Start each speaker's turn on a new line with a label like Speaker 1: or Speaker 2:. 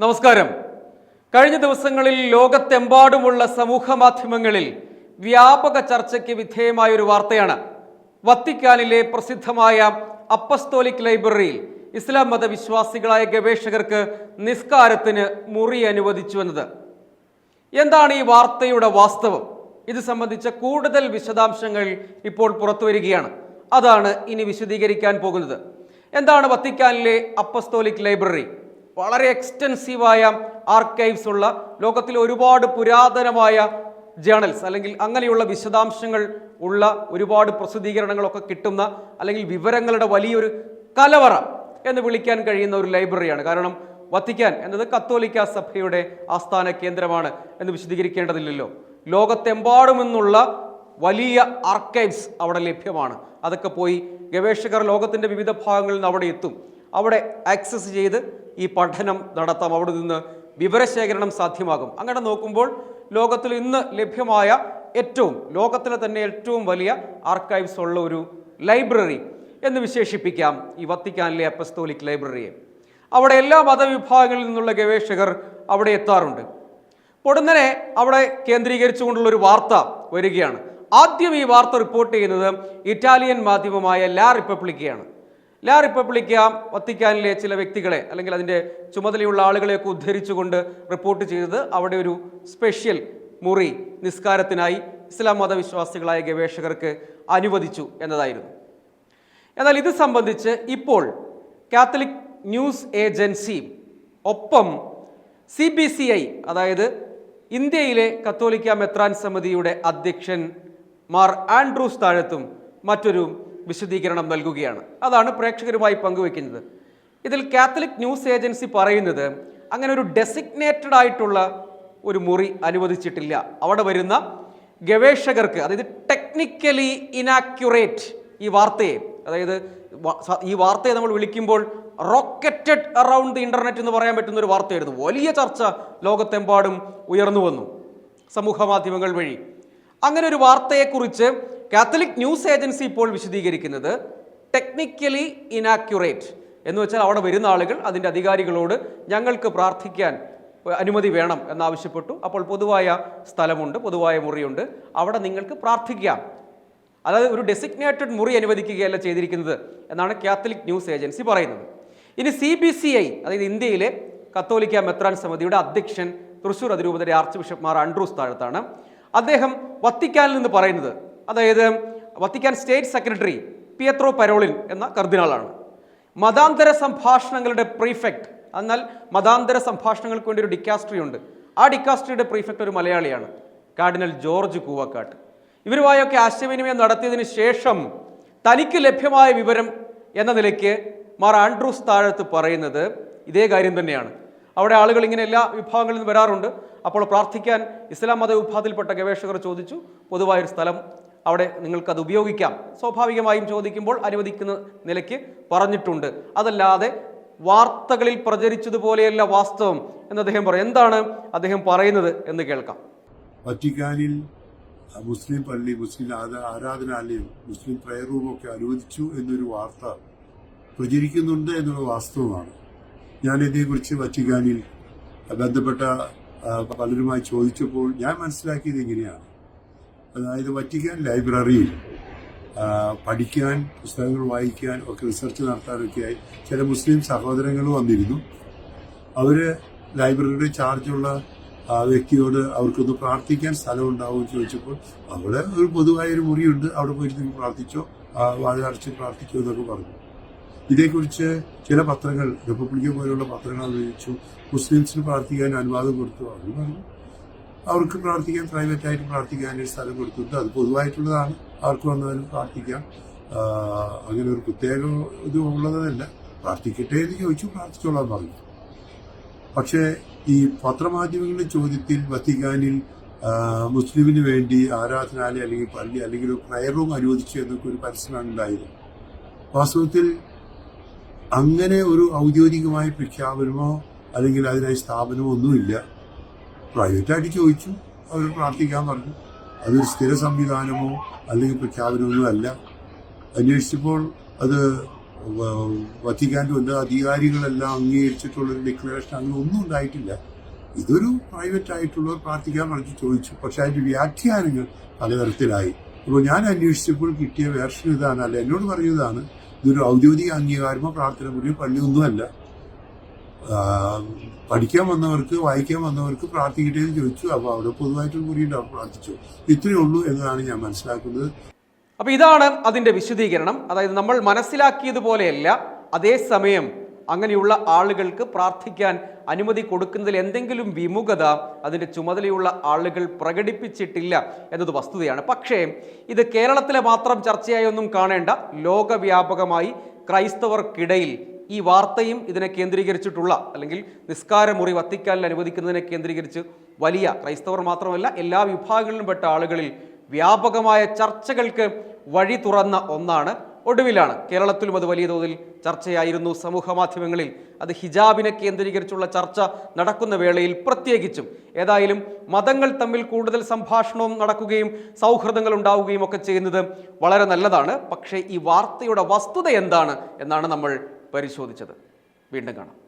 Speaker 1: നമസ്കാരം. കഴിഞ്ഞ ദിവസങ്ങളിൽ ലോകത്തെമ്പാടുമുള്ള സമൂഹ മാധ്യമങ്ങളിൽ വ്യാപക ചർച്ചയ്ക്ക് വിധേയമായ ഒരു വാർത്തയാണ്. വത്തിക്കാനിലെ പ്രസിദ്ധമായ അപ്പസ്തോലിക് ലൈബ്രറിയിൽ ഇസ്ലാം മത വിശ്വാസികളായ ഗവേഷകർക്ക് നിസ്കാരത്തിന് മുറി അനുവദിച്ചു എന്നത് എന്താണ് ഈ വാർത്തയുടെ വാസ്തവം? ഇത് സംബന്ധിച്ച കൂടുതൽ വിശദാംശങ്ങൾ ഇപ്പോൾ പുറത്തു വരികയാണ്. അതാണ് ഇനി വിശദീകരിക്കാൻ പോകുന്നത്. എന്താണ് വത്തിക്കാനിലെ അപ്പസ്തോലിക് ലൈബ്രറി? വളരെ എക്സ്റ്റെൻസീവായ ആർക്കൈവ്സ് ഉള്ള ലോകത്തിലെ ഒരുപാട് പുരാതനമായ ജേണൽസ് അല്ലെങ്കിൽ അങ്ങനെയുള്ള വിശദാംശങ്ങൾ ഉള്ള ഒരുപാട് പ്രസിദ്ധീകരണങ്ങളൊക്കെ കിട്ടുന്ന അല്ലെങ്കിൽ വിവരങ്ങളുടെ വലിയൊരു കലവറ എന്ന് വിളിക്കാൻ കഴിയുന്ന ഒരു ലൈബ്രറിയാണ് കാരണം വത്തിക്കാൻ എന്നത് കത്തോലിക്ക സഭയുടെ ആസ്ഥാന കേന്ദ്രമാണ് എന്ന് വിശദീകരിക്കേണ്ടതില്ലല്ലോ. ലോകത്തെമ്പാടുമെന്നുള്ള വലിയ ആർക്കൈവ്സ് അവിടെ ലഭ്യമാണ്. അതൊക്കെ പോയി ഗവേഷകർ ലോകത്തിന്റെ വിവിധ ഭാഗങ്ങളിൽ നിന്ന് അവിടെ എത്തും. അവിടെ ആക്സസ് ചെയ്ത് ഈ പഠനം നടത്താം. അവിടെ നിന്ന് വിവരശേഖരണം സാധ്യമാകും. അങ്ങനെ നോക്കുമ്പോൾ ലോകത്തിൽ ഇന്ന് ലഭ്യമായ ഏറ്റവും ലോകത്തിലെ തന്നെ ഏറ്റവും വലിയ ആർക്കൈവ്സ് ഉള്ള ഒരു ലൈബ്രറി എന്ന് വിശേഷിപ്പിക്കാം. ഈ വത്തിക്കാനിലെ അപ്പസ്തോലിക് ലൈബ്രറിയെ അവിടെ എല്ലാ മതവിഭാഗങ്ങളിൽ നിന്നുള്ള ഗവേഷകർ അവിടെ എത്താറുണ്ട്. പൊടുന്നനെ അവിടെ കേന്ദ്രീകരിച്ചുകൊണ്ടുള്ള ഒരു വാർത്ത വരികയാണ്. ആദ്യം ഈ വാർത്ത റിപ്പോർട്ട് ചെയ്യുന്നത് ഇറ്റാലിയൻ മാധ്യമമായ ലാ റിപ്പബ്ലിക്കയാണ് ലാ റിപ്പബ്ലിക്ക വത്തിക്കാനിലെ ചില വ്യക്തികളെ അല്ലെങ്കിൽ അതിന്റെ ചുമതലയുള്ള ആളുകളെയൊക്കെ ഉദ്ധരിച്ചുകൊണ്ട് റിപ്പോർട്ട് ചെയ്തത് അവിടെ ഒരു സ്പെഷ്യൽ മുറി നിസ്കാരത്തിനായി ഇസ്ലാം മതവിശ്വാസികളായ ഗവേഷകർക്ക് അനുവദിച്ചു എന്നതായിരുന്നു. എന്നാൽ ഇത് സംബന്ധിച്ച് ഇപ്പോൾ കാത്തലിക് ന്യൂസ് ഏജൻസി ഒപ്പം സി ബി സി ഐ അതായത് ഇന്ത്യയിലെ കത്തോലിക്ക മെത്രാൻ സമിതിയുടെ അധ്യക്ഷൻ മാർ ആൻഡ്രൂസ് താഴത്തും മറ്റൊരു വിശദീകരണം നൽകുകയാണ്. അതാണ് പ്രേക്ഷകരുമായി പങ്കുവെക്കുന്നത് ഇതിൽ കാത്തലിക് ന്യൂസ് ഏജൻസി പറയുന്നത് അങ്ങനെ ഒരു ഡെസിഗ്നേറ്റഡ് ആയിട്ടുള്ള ഒരു മുറി അനുവദിച്ചിട്ടില്ല. അവിടെ വരുന്ന ഗവേഷകർക്ക് അതായത് ടെക്നിക്കലി ഇനാക്യുറേറ്റ് ഈ വാർത്തയെ അതായത് ഈ വാർത്തയെ നമ്മൾ വിളിക്കുമ്പോൾ റോക്കറ്റഡ് അറൗണ്ട് ദി ഇന്റർനെറ്റ് എന്ന് പറയാൻ പറ്റുന്ന ഒരു വാർത്തയായിരുന്നു. വലിയ ചർച്ച ലോകത്തെമ്പാടും ഉയർന്നു വന്നു സമൂഹ മാധ്യമങ്ങൾ വഴി. അങ്ങനെ ഒരു വാർത്തയെക്കുറിച്ച് കാത്തലിക് ന്യൂസ് ഏജൻസി ഇപ്പോൾ വിശദീകരിക്കുന്നത് ടെക്നിക്കലി ഇനാക്യുറേറ്റ് എന്ന് വെച്ചാൽ അവിടെ വരുന്ന ആളുകൾ അതിന്റെ അധികാരികളോട് ഞങ്ങൾക്ക് പ്രാർത്ഥിക്കാൻ അനുമതി വേണം എന്നാവശ്യപ്പെട്ടു. അപ്പോൾ പൊതുവായ സ്ഥലമുണ്ട് പൊതുവായ മുറിയുണ്ട്. അവിടെ നിങ്ങൾക്ക് പ്രാർത്ഥിക്കാം. അതായത് ഒരു ഡെസിഗ്നേറ്റഡ് മുറി അനുവദിക്കുകയല്ല ചെയ്തിരിക്കുന്നത് എന്നാണ് കാത്തലിക് ന്യൂസ് ഏജൻസി പറയുന്നത്. ഇനി സി ബി സി ഐ അതായത് ഇന്ത്യയിലെ കത്തോലിക്ക മെത്രാൻ സമിതിയുടെ അധ്യക്ഷൻ തൃശൂർ അതിരൂപതയുടെ ആർച്ച് ബിഷപ്പ് മാർ ആൻഡ്രൂസ് താഴത്താണ്. അദ്ദേഹം വത്തിക്കാനിൽ നിന്ന് പറയുന്നത് അതായത് Vatican state secretary Pietro Parolin എന്ന കർദിനാളാണ്. മതാന്തര സംഭാഷണങ്ങളുടെ പ്രീഫെക്ട് എന്നാൽ മതാന്തര സംഭാഷണങ്ങൾക്ക് വേണ്ടി ഒരു ഡിക്കാസ്ട്രി ഉണ്ട്. ആ ഡിക്കാസ്ട്രിയുടെ പ്രീഫെക്ട് ഒരു മലയാളിയാണ് കാർഡിനൽ ജോർജ് കൂവക്കാട്ട്. ഇവരുമായൊക്കെ ആശയവിനിമയം നടത്തിയതിന് ശേഷം തനിക്ക് ലഭ്യമായ വിവരം എന്ന നിലയ്ക്ക് മാർ ആൻഡ്രൂസ് താഴത്ത് പറയുന്നത് ഇതേ കാര്യം തന്നെയാണ്. അവിടെ ആളുകൾ ഇങ്ങനെ എല്ലാ വിഭാഗങ്ങളിൽ നിന്നും വരാറുണ്ട്. അപ്പോൾ പ്രാർത്ഥിക്കാൻ ഇസ്ലാം മത വിഭാഗത്തിൽപ്പെട്ട ഗവേഷകർ ചോദിച്ചു പൊതുവായൊരു സ്ഥലം അവിടെ നിങ്ങൾക്കത് ഉപയോഗിക്കാം. സ്വാഭാവികമായും ചോദിക്കുമ്പോൾ അനുവദിക്കുന്ന നിലയ്ക്ക് പറഞ്ഞിട്ടുണ്ട്. അതല്ലാതെ വാർത്തകളിൽ പ്രചരിച്ചതുപോലെയല്ല വാസ്തവം എന്ന് അദ്ദേഹം പറയും. എന്താണ് അദ്ദേഹം പറയുന്നത് എന്ന് കേൾക്കാം.
Speaker 2: വറ്റിക്കാനിൽ മുസ്ലിം പള്ളി മുസ്ലിം ആരാ- ആരാധനാലയം മുസ്ലിം പ്രയർ റൂമൊക്കെ അനുവദിച്ചു എന്നൊരു വാർത്ത പ്രചരിക്കുന്നുണ്ട് എന്നുള്ള വാസ്തവമാണ്. ഞാൻ ഇതേക്കുറിച്ച് വത്തിക്കാനിൽ ബന്ധപ്പെട്ട പലരുമായി ചോദിച്ചപ്പോൾ ഞാൻ മനസ്സിലാക്കിയത് ഇങ്ങനെയാണ്. അതായത് വറ്റിക്കാൻ ലൈബ്രറിയിൽ പഠിക്കാൻ പുസ്തകങ്ങൾ വായിക്കാൻ ഒക്കെ റിസർച്ച് നടത്താനൊക്കെയായി ചില മുസ്ലിം സഹോദരങ്ങൾ വന്നിരുന്നു. അവർ ലൈബ്രറിയുടെ ചാർജുള്ള ആ വ്യക്തിയോട് അവർക്കൊന്ന് പ്രാർത്ഥിക്കാൻ സ്ഥലം ഉണ്ടാവും ചോദിച്ചപ്പോൾ അവിടെ ഒരു പൊതുവായൊരു മുറിയുണ്ട് അവിടെ പോയിട്ട് നിങ്ങൾ പ്രാർത്ഥിച്ചോ ആ, വാതിലടച്ച് പ്രാർത്ഥിച്ചോ എന്നൊക്കെ പറഞ്ഞു. ഇതേക്കുറിച്ച് ചില പത്രങ്ങൾ റിപ്പബ്ലിക്ക പോലെയുള്ള പത്രങ്ങൾ അറിയിച്ചു മുസ്ലിംസിന് പ്രാർത്ഥിക്കാൻ അനുവാദം കൊടുത്തു. അവർ പറഞ്ഞു അവർക്ക് പ്രാർത്ഥിക്കാൻ പ്രൈവറ്റ് ആയിട്ട് പ്രാർത്ഥിക്കാൻ ഒരു സ്ഥലം കൊടുത്തിട്ട് അത് പൊതുവായിട്ടുള്ളതാണ്. അവർക്ക് വന്നാലും പ്രാർത്ഥിക്കാം. അങ്ങനെ ഒരു പ്രത്യേക ഇത് ഉള്ളതല്ല. പ്രാർത്ഥിക്കട്ടെ എന്ന് ചോദിച്ചു പ്രാർത്ഥിച്ചോളാൻ പറഞ്ഞു. പക്ഷേ ഈ പത്രമാധ്യമങ്ങളുടെ ചോദ്യത്തിൽ വത്തിക്കാനിൽ മുസ്ലിമിന് വേണ്ടി ആരാധനാലയം അല്ലെങ്കിൽ പള്ളി അല്ലെങ്കിൽ ഒരു പ്രയർ റൂം അനുവദിച്ചു എന്നൊക്കെ ഒരു പരസ്യമാണ് ഉണ്ടായത്. വാസ്തവത്തിൽ അങ്ങനെ ഒരു ഔദ്യോഗികമായ പ്രഖ്യാപനമോ അല്ലെങ്കിൽ അതിനായി സ്ഥാപനമോ ഒന്നുമില്ല. പ്രൈവറ്റായിട്ട് ചോദിച്ചു. അവർ പ്രാർത്ഥിക്കാൻ പറഞ്ഞു. അതൊരു സ്ഥിര സംവിധാനമോ അല്ലെങ്കിൽ പ്രഖ്യാപനമോ അല്ല. അന്വേഷിച്ചപ്പോൾ അത് വത്തിക്കാന്റെ ഒന്ന് അധികാരികളെല്ലാം അംഗീകരിച്ചിട്ടുള്ളൊരു ഡിക്ലറേഷൻ അങ്ങനെ ഒന്നും ഉണ്ടായിട്ടില്ല. ഇതൊരു പ്രൈവറ്റ് ആയിട്ടുള്ളവർ പ്രാർത്ഥിക്കാൻ പറഞ്ഞു ചോദിച്ചു. പക്ഷെ അതിന്റെ വ്യാഖ്യാനങ്ങൾ പലതരത്തിലായി. അപ്പോൾ ഞാൻ അന്വേഷിച്ചപ്പോൾ കിട്ടിയ വേർഷൻ ഇതാണ്. അല്ല എന്നോട് പറഞ്ഞതാണ് ഇതൊരു ഔദ്യോഗിക അംഗീകാരമോ പ്രാർത്ഥന മുറിയോ പള്ളിയൊന്നുമല്ല. പഠിക്കാൻ വന്നവർക്ക് വായിക്കാൻ വന്നവർക്ക് പ്രാർത്ഥിക്കട്ടെ എന്ന് ചോദിച്ചു. അപ്പോൾ അവിടെ പൊതുവായിട്ടൊരു കൂടി പ്രാർത്ഥിച്ചു. ഇത്രയേ ഉള്ളൂ എന്നതാണ് ഞാൻ മനസ്സിലാക്കുന്നത്.
Speaker 1: അപ്പൊ ഇതാണ് അതിന്റെ വിശദീകരണം. അതായത് നമ്മൾ മനസ്സിലാക്കിയതുപോലെയല്ല അതേസമയം അങ്ങനെയുള്ള ആളുകൾക്ക് പ്രാർത്ഥിക്കാൻ അനുമതി കൊടുക്കുന്നതിൽ എന്തെങ്കിലും വിമുഖത അതിന്റെ ചുമതലയുള്ള ആളുകൾ പ്രകടിപ്പിച്ചിട്ടില്ല എന്നത് വസ്തുതയാണ്. പക്ഷേ ഇത് കേരളത്തിലെ മാത്രം ചർച്ചയായി ഒന്നും കാണേണ്ട ലോകവ്യാപകമായി ക്രൈസ്തവർക്കിടയിൽ ഈ വാർത്തയും ഇതിനെ കേന്ദ്രീകരിച്ചിട്ടുള്ള അല്ലെങ്കിൽ നിസ്കാരമുറി വത്തിക്കാനിൽ അനുവദിക്കുന്നതിനെ കേന്ദ്രീകരിച്ച് വലിയ ക്രൈസ്തവർ മാത്രമല്ല എല്ലാ വിഭാഗങ്ങളിലും പെട്ട ആളുകളിൽ വ്യാപകമായ ചർച്ചകൾക്ക് വഴി തുറന്ന ഒന്നാണ് ഒടുവിലാണ്. കേരളത്തിലും അത് വലിയ തോതിൽ ചർച്ചയായിരുന്നു. സമൂഹ മാധ്യമങ്ങളിൽ അത് ഹിജാബിനെ കേന്ദ്രീകരിച്ചുള്ള ചർച്ച നടക്കുന്ന വേളയിൽ പ്രത്യേകിച്ചും. ഏതായാലും മതങ്ങൾ തമ്മിൽ കൂടുതൽ സംഭാഷണവും നടക്കുകയും സൗഹൃദങ്ങൾ ഉണ്ടാവുകയും ഒക്കെ ചെയ്യുന്നത് വളരെ നല്ലതാണ്. പക്ഷേ ഈ വാർത്തയുടെ വസ്തുത എന്താണ് എന്നാണ് നമ്മൾ പരിശോധിച്ചത്. വീണ്ടും കാണാം.